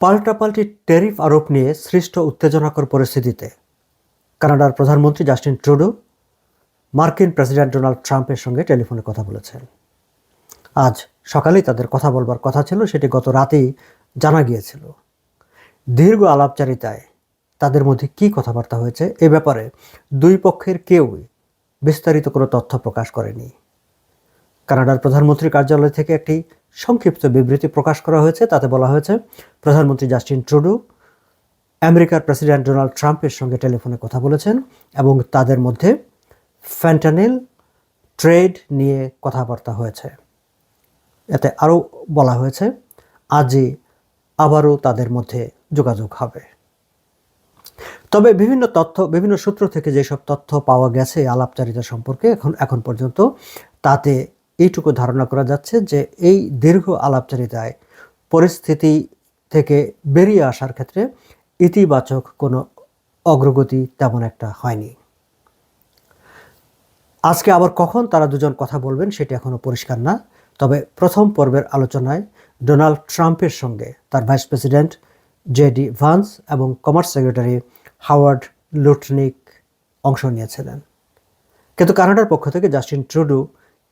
পাল্টাপাল্টি ট্যারিফ আরোপ নিয়ে সৃষ্ট উত্তেজনাকর পরিস্থিতিতে কানাডার প্রধানমন্ত্রী জাস্টিন ট্রুডো, মার্কিন প্রেসিডেন্ট ডোনাল্ড ট্রাম্পের সঙ্গে টেলিফোনে কথা বলেছেন। আজ সকালেই তাদের কথা বলবার কথা ছিল, সেটি গত রাতেই জানা গিয়েছিল। দীর্ঘ আলাপচারিতায় তাদের মধ্যে কী কথাবার্তা হয়েছে এ ব্যাপারে দুই পক্ষের কেউই বিস্তারিত কোনো তথ্য প্রকাশ করেনি। কানাডার প্রধানমন্ত্রীর কার্যালয় থেকে একটি সংক্ষিপ্ত বিবৃতি প্রকাশ করা হয়েছে। তাতে বলা হয়েছে, প্রধানমন্ত্রী জাস্টিন ট্রুডো আমেরিকার প্রেসিডেন্ট ডোনাল্ড ট্রাম্পের সঙ্গে টেলিফোনে কথা বলেছেন এবং তাদের মধ্যে ফ্যান্টানিল ট্রেড নিয়ে কথাবার্তা হয়েছে। এতে আরও বলা হয়েছে, আজই আবারও তাদের মধ্যে যোগাযোগ হবে। তবে বিভিন্ন তথ্য, বিভিন্ন সূত্র থেকে যেসব তথ্য পাওয়া গেছে আলাপচারিতা সম্পর্কে এখন এখন পর্যন্ত, তাতে এইটুকু ধারণা করা যাচ্ছে যে এই দীর্ঘ আলাপচারিতায় পরিস্থিতি থেকে বেরিয়ে আসার ক্ষেত্রে ইতিবাচক কোনো অগ্রগতি তেমন একটা হয়নি। আজকে আবার কখন তারা দুজন কথা বলবেন সেটি এখনও পরিষ্কার না, তবে প্রথম পর্বের আলোচনায় ডোনাল্ড ট্রাম্পের সঙ্গে তার ভাইস প্রেসিডেন্ট জেডি ভান্স এবং কমার্স সেক্রেটারি হাওয়ার্ড লুটনিক অংশ নিয়েছিলেন। কিন্তু কানাডার পক্ষ থেকে জাস্টিন ট্রুডু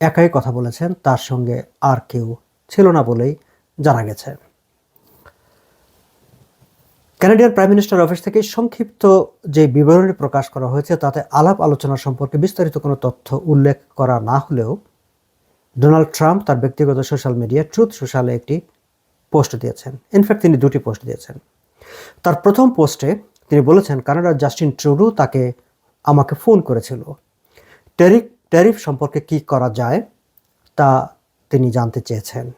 একাই কথা বলেছেন, তার সঙ্গে আর কেউ ছিল না বলেই জানা গেছে। কানাডিয়ান প্রাইম মিনিস্টার অফিস থেকে সংক্ষিপ্ত যে বিবরণী প্রকাশ করা হয়েছে, তাতে আলাপ আলোচনা সম্পর্কে বিস্তারিত কোনো তথ্য উল্লেখ করা না হলেও ডোনাল্ড ট্রাম্প তার ব্যক্তিগত সোশ্যাল মিডিয়া ট্রুথ সোশ্যালে একটি পোস্ট দিয়েছেন। ইনফ্যাক্ট তিনি দুটি পোস্ট দিয়েছেন। তার প্রথম পোস্টে তিনি বলেছেন, কানাডার জাস্টিন ট্রুডু তাকে আমাকে ফোন করেছিল। ট্যারিফ ট্যারিফ সম্পর্কে কি করা যায় তা তিনি জানতে চেয়েছেন।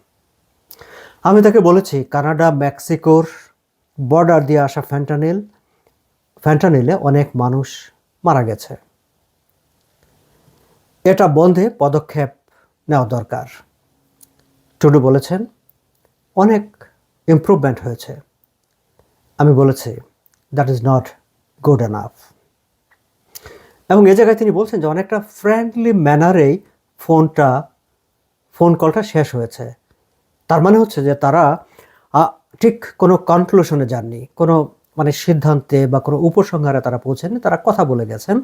আমি তাকে বলেছি, কানাডা, মেক্সিকোর বর্ডার দিয়ে আসা ফ্যান্টানিল, ফ্যান্টানিলে অনেক মানুষ মারা গেছে। এটা বন্ধে পদক্ষেপ নেওয়া দরকার। টুডু বলেছেন, অনেক ইমপ্রুভমেন্ট হয়েছে। আমি বলেছি that is not good enough এবং এ জায়গায় তিনি বলছেন যে অনেকটা ফ্রেন্ডলি ম্যানারেই ফোনটা ফোন কলটা শেষ হয়েছে। তার মানে হচ্ছে যে তারা ঠিক কোনো কনক্লুশনে যাননি, কোনো মানে সিদ্ধান্তে বা কোনো উপসংহারে তারা পৌঁছেননি। তারা কথা বলে গেছেন।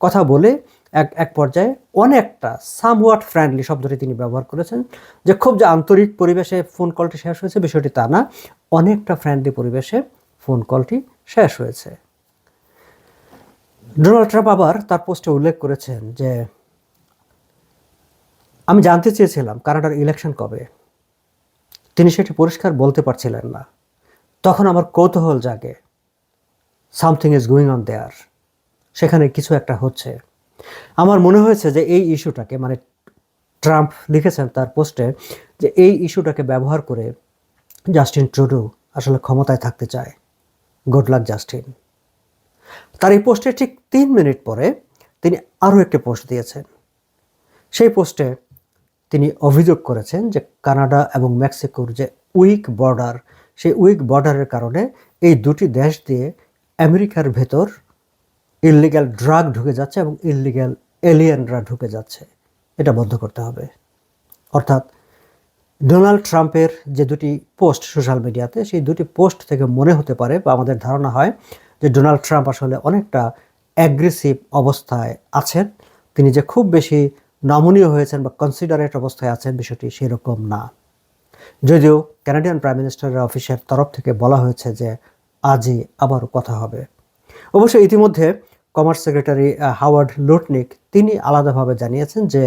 কথা বলে এক এক পর্যায়ে অনেকটা সামওয়াট ফ্রেন্ডলি শব্দটি তিনি ব্যবহার করেছেন যে খুব যে আন্তরিক পরিবেশে ফোন কলটি শেষ হয়েছে, বিষয়টি তা না, অনেকটা ফ্রেন্ডলি পরিবেশে ফোন কলটি শেষ হয়েছে। ডোনাল্ড ট্রাম্প আবার তার পোস্টে উল্লেখ করেছেন যে, আমি জানতে চেয়েছিলাম কানাডার ইলেকশন কবে। তিনি সেটি পরিষ্কার বলতে পারছিলেন না। তখন আমার কৌতূহল জাগে। Something is going on there. সেখানে কিছু একটা হচ্ছে। আমার মনে হয়েছে যে এই ইস্যুটাকে মানে ট্রাম্প লিখেছেন তার পোস্টে, যে এই ইস্যুটাকে ব্যবহার করে জাস্টিন ট্রুডু আসলে ক্ষমতায় থাকতে চায়। Good luck, Justin. তার এই পোস্টে ঠিক তিন মিনিট পরে তিনি আরও একটি পোস্ট দিয়েছেন। সেই পোস্টে তিনি অভিযোগ করেছেন যে কানাডা এবং মেক্সিকোর যে উইক বর্ডার, সেই উইক বর্ডারের কারণে এই দুটি দেশ দিয়ে আমেরিকার ভেতর ইললিগ্যাল ড্রাগ ঢুকে যাচ্ছে এবং ইললিগ্যাল এলিয়েনরা ঢুকে যাচ্ছে। এটা বন্ধ করতে হবে। অর্থাৎ ডোনাল্ড ট্রাম্পের যে দুটি পোস্ট সোশ্যাল মিডিয়াতে, সেই দুটি পোস্ট থেকে মনে হতে পারে বা আমাদের ধারণা হয় যে ডোনাল্ড ট্রাম্প আসলে অনেকটা অ্যাগ্রেসিভ অবস্থায় আছেন, তিনি যে খুব বেশি নমনীয় হয়েছেন বা কনসিডারেট অবস্থায় আছেন বিষয়টি সেরকম না। যদিও কানাডিয়ান প্রাইম মিনিস্টারের অফিসের তরফ থেকে বলা হয়েছে যে আজই আবারও কথা হবে। অবশ্য ইতিমধ্যে কমার্স সেক্রেটারি হাওয়ার্ড লুটনিক তিনি আলাদাভাবে জানিয়েছেন যে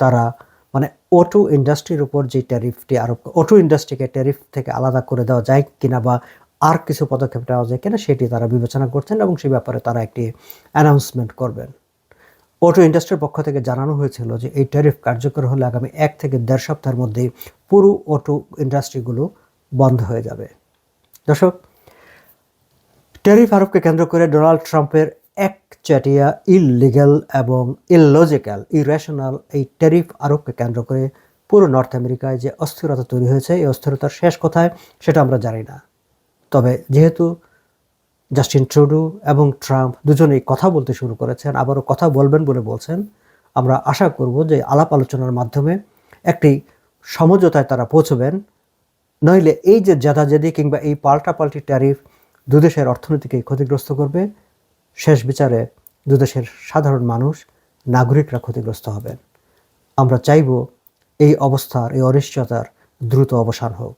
তারা মানে অটো ইন্ডাস্ট্রির উপর যে ট্যারিফটি আরোপ অটো ইন্ডাস্ট্রিকে ট্যারিফ থেকে আলাদা করে দেওয়া যায় কিনা বা আর কিছু পদক্ষেপ নেওয়া যায় কিনা সেটি তারা বিবেচনা করছেন এবং সে ব্যাপারে তারা একটি অ্যানাউন্সমেন্ট করবেন। অটো ইন্ডাস্ট্রির পক্ষ থেকে জানানো হয়েছিল যে এই ট্যারিফ কার্যকর হলে আগামী এক থেকে দেড় সপ্তাহের মধ্যেই পুরো অটো ইন্ডাস্ট্রিগুলো বন্ধ হয়ে যাবে। দর্শক, ট্যারিফ আরোপকে কেন্দ্র করে ডোনাল্ড ট্রাম্পের এক চ্যাটিয়া ইললিগ্যাল এবং ইললজিক্যাল ইরেশনাল এই ট্যারিফ আরোপকে কেন্দ্র করে পুরো নর্থ আমেরিকায় যে অস্থিরতা তৈরি হয়েছে, এই অস্থিরতার শেষ কোথায় সেটা আমরা জানি না। তবে যেহেতু জাস্টিন ট্রুডু এবং ট্রাম্প দুজনেই কথা বলতে শুরু করেছেন, আবারও কথা বলবেন বলে বলছেন, আমরা আশা করব যে আলাপ আলোচনার মাধ্যমে একটি সমঝোতায় তারা পৌঁছবেন। নইলে এই যে জাদাজাদি কিংবা এই পাল্টাপাল্টি ট্যারিফ দুদেশের অর্থনীতিকে ক্ষতিগ্রস্ত করবে, শেষ বিচারে দুদেশের সাধারণ মানুষ, নাগরিকরা ক্ষতিগ্রস্ত হবেন। আমরা চাইব এই অবস্থার, এই অনিশ্চয়তার দ্রুত অবসান হোক।